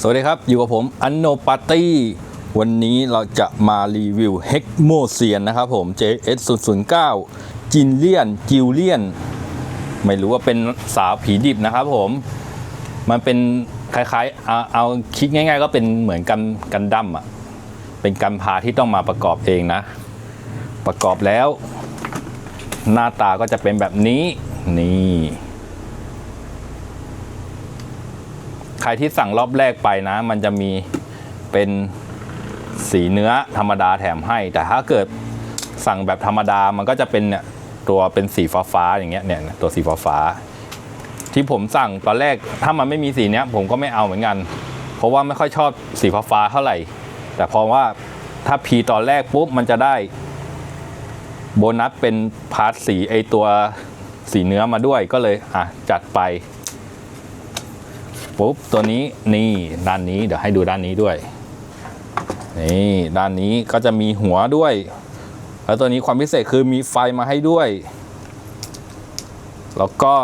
สวัสดีครับ อยู่กับผมอันโนปาร์ตี้วันนี้เราจะมารีวิวเฮกโมเซียนนะครับผม JS 0 0 9จินเลียนจิวเลียน ไม่รู้ว่าเป็นสาวผีดิบนะครับผม มันเป็นคล้ายๆ เอาเอาคิดง่าย ๆ ก็เป็นเหมือนกันกันดั้มอะ เป็นกันพาที่ต้องมาประกอบเองนะ ประกอบแล้ว หน้าตาก็จะเป็นแบบนี้นี่ ใค รที่สั่งรอบแรกไปนะ มันจะมีเป็นสีเนื้อธรรมดาแถมให้ แต่ถ้าเกิดสั่งแบบธรรมดามันก็จะเป็นเนี่ยตัวเป็นสีฟ้าฟ้าๆอย่างเงี้ยเนี่ยตัวสีฟ้าฟ้าที่ผมสั่งตอนแรกถ้ามันไม่มีสีเนี้ยผมก็ไม่เอาเหมือนกัน เพราะว่าไม่ค่อยชอบสีฟ้าฟ้าเท่าไหร่ แต่พอว่าถ้าพีตอนแรกปุ๊บมันจะได้โบนัสเป็นพาร์ทสีไอตัวสีเนื้อมาด้วยก็เลยอะจัดไป ปุ๊บตัวนี้นี่ด้านนี้เดี๋ยวให้ดูด้านนี้ด้วยนี่ด้านนี้ก็จะมีหัวด้วย แล้วตัวนี้ความพิเศษคือมีไฟมาให้ด้วย แล้วก็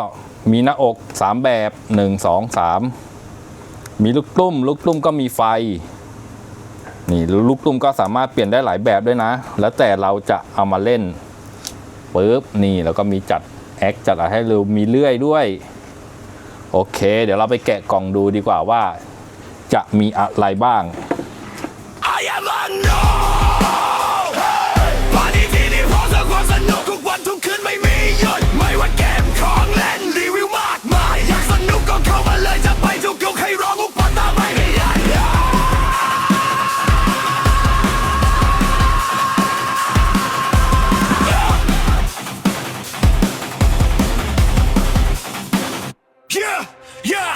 มีหน้าอก 3 แบบ 1 2 3 มีลูกตุ้ม ลูกตุ้มก็มีไฟ นี่ลูกตุ้มก็สามารถเปลี่ยนได้หลายแบบด้วยนะ แล้วแต่เราจะเอามาเล่นปุ๊บนี่แล้วก็มีจัดแอคจัดอะไรให้เรามีเลื่อยด้วย โอเค เดี๋ยวเราไปแกะกล่องดูดีกว่าว่า จะมีอะไรบ้าง I am unknown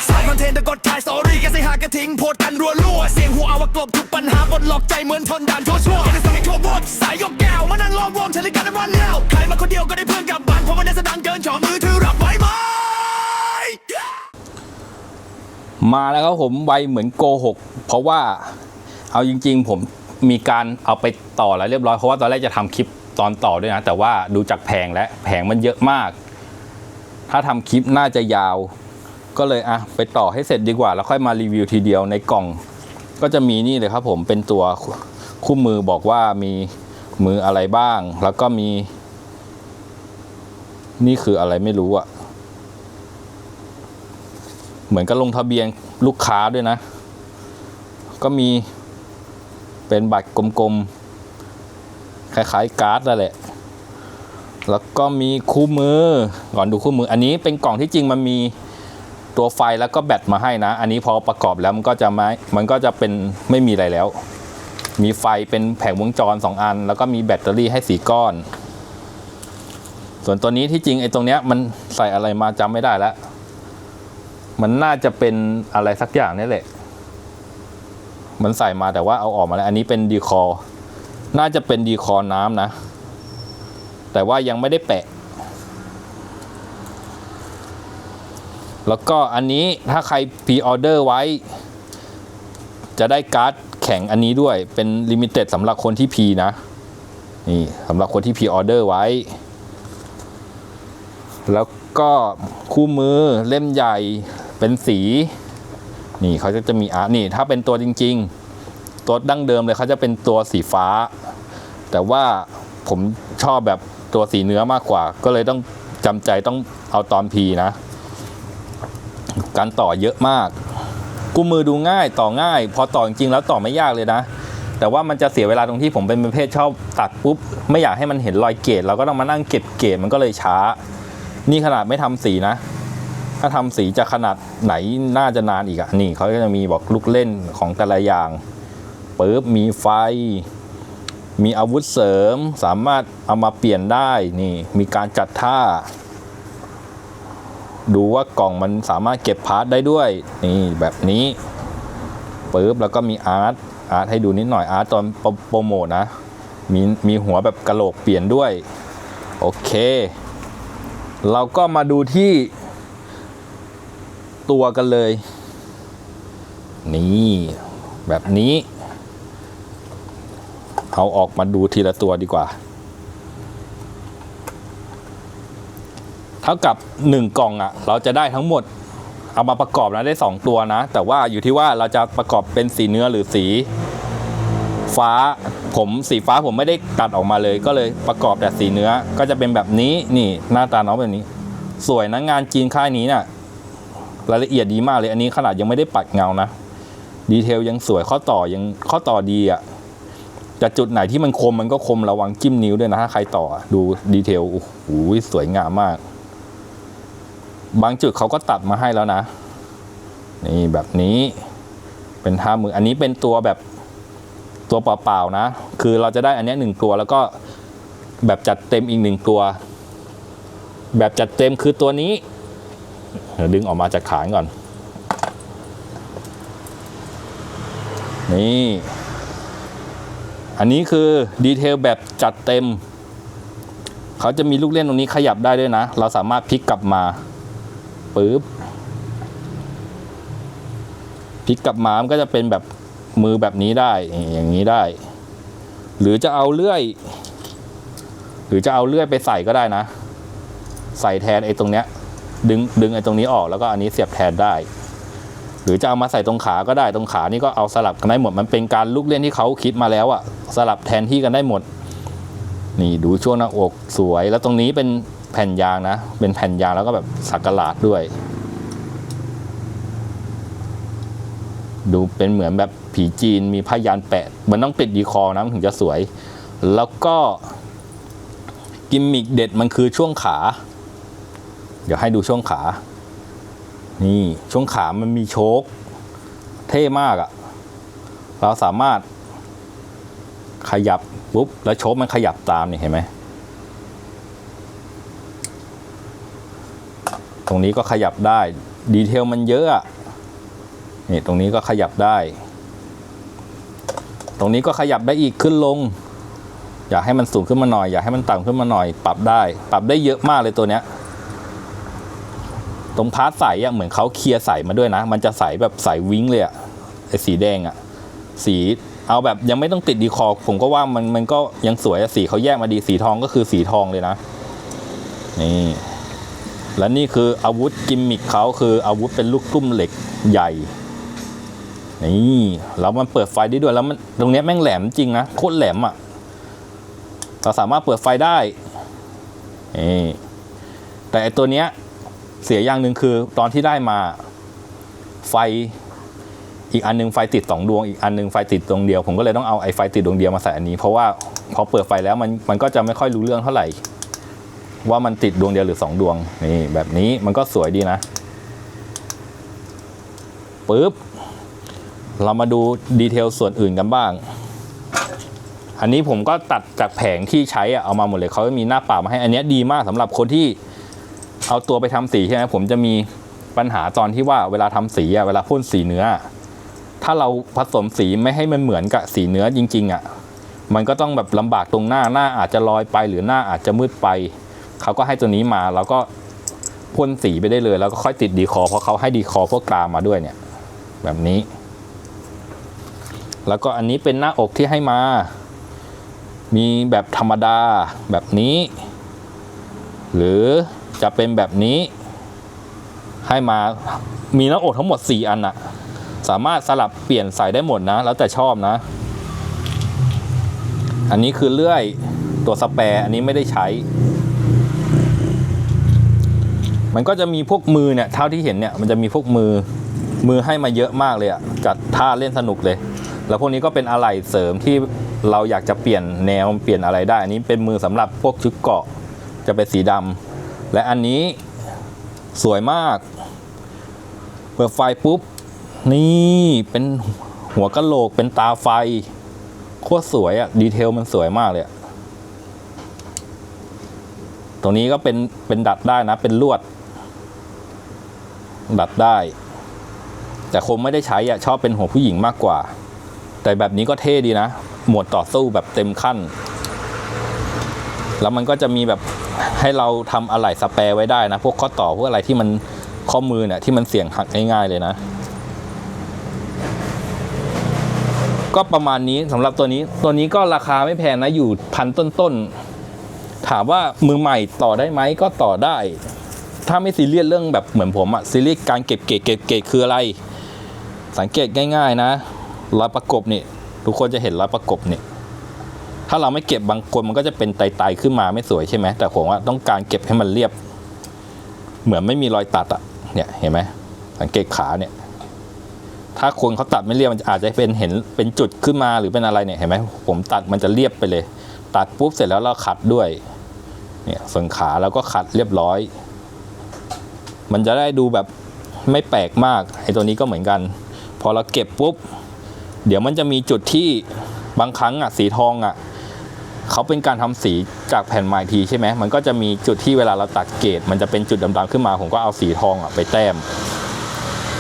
สายคอนเทนต์แตะกดถ่ายสตอรี่กันสิหากระทิ้งโพสกันรัวรัวเสียงหัวเอาว่ากลบทุกปัญหาบดหลอกใจเหมือนทนด่านทั่วชั่วกันสั่งให้ทั่วบดสายยกแก้วมานั่งล้อมวงฉันเลยกันวันแล้วใครมาคนเดียวก็ได้เพื่อนกลับบ้านเพราะวันนี้สดังเกินจอมือถือรับไว้ไหมมาแล้วครับผมไวเหมือนโกหกเพราะว่าเอาจริง ๆ ผมมีการเอาไปต่อแล้วเรียบร้อยเพราะว่าตอนแรกจะทำคลิปตอนต่อด้วยนะ แต่ว่าดูจากแผงแล้วแผงมันเยอะมาก ถ้าทำคลิปน่าจะยาว ก็เลยอะไปต่อให้เสร็จดีกว่า แล้วค่อยมารีวิวทีเดียวในกล่อง ก็จะมีนี่เลยครับผมเป็นตัวคู่มือบอกว่ามีมืออะไรบ้าง แล้วก็มี นี่คืออะไรไม่รู้อะเหมือนกับลงทะเบียนลูกค้าด้วยนะ ก็มีเป็นบัตรกลมๆ คล้ายๆ การ์ดนั่นแหละ แล้วก็มีคู่มือ ก่อนดูคู่มือ อันนี้เป็นกล่องที่จริงมันมี ตัวไฟแล้วก็แบตมาให้นะ อันนี้พอประกอบแล้วมันก็จะไม่มันก็จะเป็นไม่มีอะไรแล้ว มีไฟเป็นแผงวงจร 2 อัน แล้วก็มีแบตเตอรี่ให้สีก้อน ส่วนตัวนี้ที่จริงไอ้ตรงเนี้ยมันใส่อะไรมาจำไม่ได้แล้ว มันน่าจะเป็นอะไรสักอย่างนี่แหละ มันใส่มาแต่ว่าเอาออกมาแล้ว อันนี้เป็นดีคอร์น่าจะเป็นดีคอร์น้ำนะ แต่ว่ายังไม่ได้แปะ แล้วก็อันนี้ถ้าใครพรีออเดอร์ไว้ จะได้การ์ดแข็งอันนี้ด้วยเป็นลิมิเต็ดสำหรับคนที่พีนะนี่สำหรับคนที่พรีออเดอร์ไว้ แล้วก็คู่มือเล่มใหญ่เป็นสี นี่เขาจะจะมีอาร์นี่ถ้าเป็นตัวจริง ๆ ตัวดั้งเดิมเลยเขาจะเป็นตัวสีฟ้า แต่ว่าผมชอบแบบตัวสีเนื้อมากกว่า ก็เลยต้องจำใจต้องเอาตอนพีนะ การต่อเยอะมากคู่มือดูง่ายต่อง่าย พอต่อจริงๆแล้วต่อไม่ยากเลยนะ แต่ว่ามันจะเสียเวลาตรงที่ผมเป็นประเภทชอบตัดปุ๊บ ไม่อยากให้มันเห็นรอยเกรดเราก็ต้องมานั่งเก็บเกรดมันก็เลยช้า นี่ขนาดไม่ทำสีนะ ถ้าทำสีจะขนาดไหนน่าจะนานอีกอะนี่เขาก็จะมีบอกลูกเล่นของแต่ละอย่างปึ๊บมีไฟ มีอาวุธเสริม สามารถเอามาเปลี่ยนได้นี่มีการจัดท่า ดูว่ากล่องมันสามารถเก็บพาร์ทได้ด้วยนี่แบบนี้ปึ๊บแล้วก็มีอาร์ตอาร์ตให้ดูนิดหน่อยอาร์ตตอนโปรโมทนะมีมีหัวแบบกระโหลกเปลี่ยนด้วย โอเค เราก็มาดูที่ตัวกันเลย นี่แบบนี้ เอาออกมาดูทีละตัวดีกว่า เท่ากับ 1 กล่องอะ่ะ เราจะได้ทั้งหมดเอามาประกอบนะได้ 2 ตัวนะ แต่ว่าอยู่ที่ว่าเราจะประกอบเป็นสีเนื้อหรือสี ฟ้าผมสีฟ้าผมไม่ได้ตัดออกมาเลย ก็เลยประกอบแต่สีเนื้อก็จะเป็นแบบนี้นี่หน้าตาน้องแบบนี้ สวยนะงานจีนค่ายนี้น่ะรายละเอียดดีมากเลย อันนี้ขนาดยังไม่ได้ปัดเงานะ ดีเทลยังสวยข้อต่อยังข้อต่อดีอะ่ะแต่จุดไหนที่มันคมมันก็คมระวังจิ้มนิ้วด้วยนะถ้าใครต่อดูดีเทลโอ้โหสวยงามมาก บางจุดเขาก็ตัดมาให้แล้วนะ นี่แบบนี้เป็นท่ามืออันนี้เป็นตัวแบบตัวเปล่าๆนะ คือเราจะได้อันนี้หนึ่งตัวแล้วก็แบบจัดเต็มอีกหนึ่งตัว แบบจัดเต็มคือตัวนี้ เดี๋ยวดึงออกมาจากขานก่อน นี่ อันนี้คือดีเทลแบบจัดเต็ม เขาจะมีลูกเล่นตรงนี้ขยับได้ด้วยนะ เราสามารถพลิกกลับมา ปึ๊บพลิกกลับมามันก็จะเป็นแบบมือแบบนี้ได้ อย่างนี้ได้ หรือจะเอาเลื่อย หรือจะเอาเลื่อยไปใส่ก็ได้นะ ใส่แทนไอ้ตรงเนี้ย ดึงดึงไอ้ตรงนี้ออกแล้วก็อันนี้เสียบแทนได้ หรือจะเอามาใส่ตรงขาก็ได้ตรงขานี่ก็เอาสลับกันได้หมด มันเป็นการลูกเล่นที่เขาคิดมาแล้วอะสลับแทนที่กันได้หมด นี่ดูช่วงหน้าอกสวยแล้วตรงนี้เป็น แผ่นยางนะ เป็นแผ่นยางแล้วก็แบบสักกะหลาดด้วย ดูเป็นเหมือนแบบผีจีนมีผ้ายันแปะ มันต้องติดดีคอนะมันถึงจะสวย แล้วก็กิมมิกเด็ดมันคือช่วงขา เดี๋ยวให้ดูช่วงขา นี่ช่วงขามันมีโชคเท่มากอะ่ะ เราสามารถขยับปุ๊บแล้วโชคมันขยับตามนี่เห็นไหม ตรงนี้ก็ขยับได้ ดีเทลมันเยอะนี่ตรงนี้ก็ขยับได้ ตรงนี้ก็ขยับได้อีกขึ้นลง อยากให้มันสูงขึ้นมาหน่อย อยากให้มันต่ำขึ้นมาหน่อย ปรับได้ ปรับได้เยอะมากเลยตัวเนี้ย ตรงพาร์ทใสอะเหมือนเขาเคลียร์ใสมาด้วยนะ มันจะใสแบบใสวิ้งเลยอะไอสีแดงอะสีเอาแบบยังไม่ต้องติดดีคอผมก็ว่ามันมันก็ยังสวยสีเขาแยกมาดีสีทองก็คือสีทองเลยนะ นี่ และนี่คืออาวุธกิมมิคเขาคืออาวุธเป็นลูกตุ้มเหล็กใหญ่นี่แล้วมันเปิดไฟได้ด้วยแล้วมันตรงเนี้ยแม่งแหลมจริงนะโคตรแหลมอะเราสามารถเปิดไฟได้แต่ตัวเนี้ยเสียอย่างหนึ่งคือตอนที่ได้มาไฟอีกอันหนึงไฟติดสองดวงอีกอันหนึงไฟติดดวงเดียว ผมก็เลยต้องเอาไอ้ไฟติดดวงเดียวมาใส่อันนี้ เพราะว่าพอเปิดไฟแล้วมันมันก็จะไม่ค่อยรู้เรื่องเท่าไหร่ ว่ามันติดดวงเดียวหรือสองดวง นี่แบบนี้มันก็สวยดีนะปึ๊บ เรามาดูดีเทลส่วนอื่นกันบ้าง อันนี้ผมก็ตัดจากแผงที่ใช้อะเอามาหมดเลยเขาจะมีหน้าป่ามาให้อันนี้ดีมากสำหรับคนที่เอาตัวไปทำสีใช่ไหมผมจะมีปัญหาตอนที่ว่าเวลาทำสีอะเวลาพ่นสีเนื้อ ถ้าเราผสมสีไม่ให้มันเหมือนกับสีเนื้อจริง ๆอะมันก็ต้องแบบลำบากตรงหน้าหน้าอาจจะลอยไปหรือหน้าอาจจะมืดไป เขาก็ให้ตัวนี้มาเราก็พ่นสีไปได้เลย แล้วก็ค่อยติดดีคอเพราะเขาให้ดีคอพวกกรามมาด้วยเนี่ย แบบนี้ แล้วก็อันนี้เป็นหน้าอกที่ให้มา มีแบบธรรมดาแบบนี้ หรือจะเป็นแบบนี้ให้มามีหน้าอกทั้งหมด 4 อันอะสามารถสลับเปลี่ยนใส่ได้หมดนะ แล้วแต่ชอบนะ อันนี้คือเลื่อยตัวสแปร์อันนี้ไม่ได้ใช้ มันก็จะมีพวกมือเนี่ยเท่าที่เห็นเนี่ยมันจะมีพวกมือมือให้มาเยอะมากเลยอะจัดท่าเล่นสนุกเลย แล้วพวกนี้ก็เป็นอะไหล่เสริมที่เราอยากจะเปลี่ยนแนวเปลี่ยนอะไรได้อันนี้เป็นมือสำหรับพวกชุดเกาะจะเป็นสีดำและอันนี้สวยมาก เปิดไฟปุ๊บ นี่เป็นหัวกะโหลกเป็นตาไฟ โคตรสวยอะดีเทลมันสวยมากเลยตรงนี้ก็เป็นเป็นดัดได้นะเป็นลวด ดัดได้ แต่คงไม่ได้ใช้อะชอบเป็นหัวผู้หญิงมากกว่า แต่แบบนี้ก็เท่ดีนะ หมวดต่อสู้แบบเต็มขั้น แล้วมันก็จะมีแบบให้เราทำอะไหล่สแปรไว้ได้นะ พวกข้อต่อพวกอะไรที่มันข้อมือเนี่ยที่มันเสี่ยงหักง่ายๆเลยนะ ก็ประมาณนี้สำหรับตัวนี้ตัวนี้ก็ราคาไม่แพงนะอยู่พันต้นๆถามว่ามือใหม่ต่อได้ไหมก็ต่อได้ ถ้าไม่ซีเรียสเรื่องแบบเหมือนผมอะซีเรียสการเก็บเกรดเก็บเกรดคืออะไร สังเกตง่าย ๆ นะรอยประกบนี่ทุกคนจะเห็นรอยประกบนี่ถ้าเราไม่เก็บบางคนมันก็จะเป็นไตๆขึ้นมาไม่สวยใช่ไหมแต่ผมว่าต้องการเก็บให้มันเรียบ เหมือนไม่มีรอยตัดอะเนี่ยเห็นไหมสังเกตขาเนี่ย ถ้าคนเขาตัดไม่เรียบมันอาจจะเป็นเห็นเป็นจุดขึ้นมาหรือเป็นอะไรเนี่ยเห็นไหมผมตัดมันจะเรียบไปเลย ตัดปุ๊บเสร็จแล้วเราขัดด้วยเนี่ยส่วนขาเราก็ขัดเรียบร้อย มันจะได้ดูแบบไม่แปลกมากไอ้ตัวนี้ก็เหมือนกัน พอเราเก็บปุ๊บ เดี๋ยวมันจะมีจุดที่บางครั้งอะสีทองอะเขาเป็นการทำสีจากแผ่นไม้ทีใช่ไหมมันก็จะมีจุดที่เวลาเราตัดเกรดมันจะเป็นจุดดำๆขึ้นมา ผมก็เอาสีทองอะไปแต้ม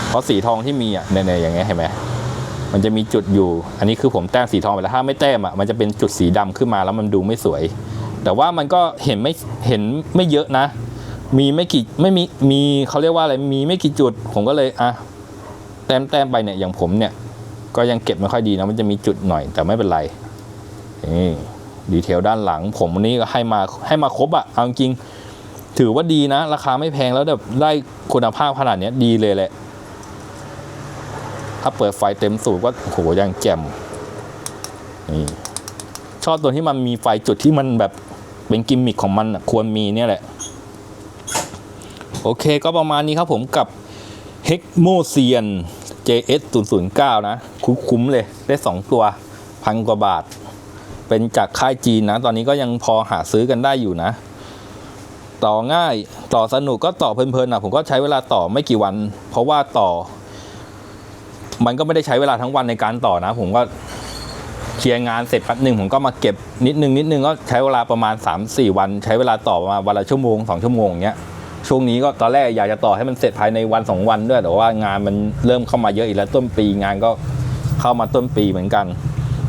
เพราะสีทองที่มีอะในๆอย่างเงี้ยเห็นไหมมันจะมีจุดอยู่ อันนี้คือผมแต้มสีทองไปแล้วถ้าไม่แต้มอะมันจะเป็นจุดสีดำขึ้นมาแล้วมันดูไม่สวย แต่ว่ามันก็เห็นไม่เห็นไม่เยอะนะ มีไม่กี่ไม่มีมีเขาเรียกว่าอะไรมีไม่กี่จุด ผมก็เลยอะแต้มแต้มไปเนี่ยอย่างผมเนี่ย ก็ยังเก็บไม่ค่อยดีนะมันจะมีจุดหน่อยแต่ไม่เป็นไรนี่ดีเทลด้านหลัง ผมวันนี้ก็ให้มาให้มาครบอะเอาจริงถือว่าดีนะ ราคาไม่แพงแล้วแบบได้คุณภาพขนาดเนี้ยดีเลยแหละ ถ้าเปิดไฟเต็มสูบก็โหยังแจ่มนี่ชอบตัวที่มันมีไฟจุดที่มันแบบเป็นกิมมิคของมันอะควรมีเนี่ยแหละ โอเคก็ประมาณนี้ครับผมกับ h e c m o c i a n JS 0 0 9 นะ คุ้มๆเลยได้ 2 ตัวพันกว่าบาท เป็นจากค่ายจีนนะ ตอนนี้ก็ยังพอหาซื้อกันได้อยู่นะ ต่อง่ายต่อสนุกก็ต่อเพลินๆนะผมก็ใช้เวลาต่อไม่กี่วัน เพราะว่าต่อ มันก็ไม่ได้ใช้เวลาทั้งวันในการต่อนะ ผมก็เคลียร์งานเสร็จแป๊บหนึ่งผมก็มาเก็บนิดนึงนิดนึงก็ใช้เวลาประมาณ 3-4 วัน ใช้เวลาต่อประมาณวันละชั่วโมง2ชั่วโมงอย่างเงี้ย ช่วงนี้ก็ตอนแรกอยากจะต่อให้มันเสร็จภายในวันสองวันด้วย แต่ว่างานมันเริ่มเข้ามาเยอะอีกแล้วต้นปีงานก็เข้ามาต้นปีเหมือนกัน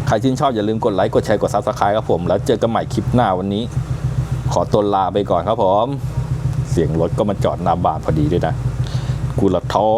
ใครชื่นชอบอย่าลืมกดไลค์กดแชร์กดซับสไครต์ครับผม แล้วเจอกันใหม่คลิปหน้าวันนี้ ขอตัวลาไปก่อนครับผม เสียงรถก็มาจอดหน้าบ้านพอดีด้วยนะกูละท้อ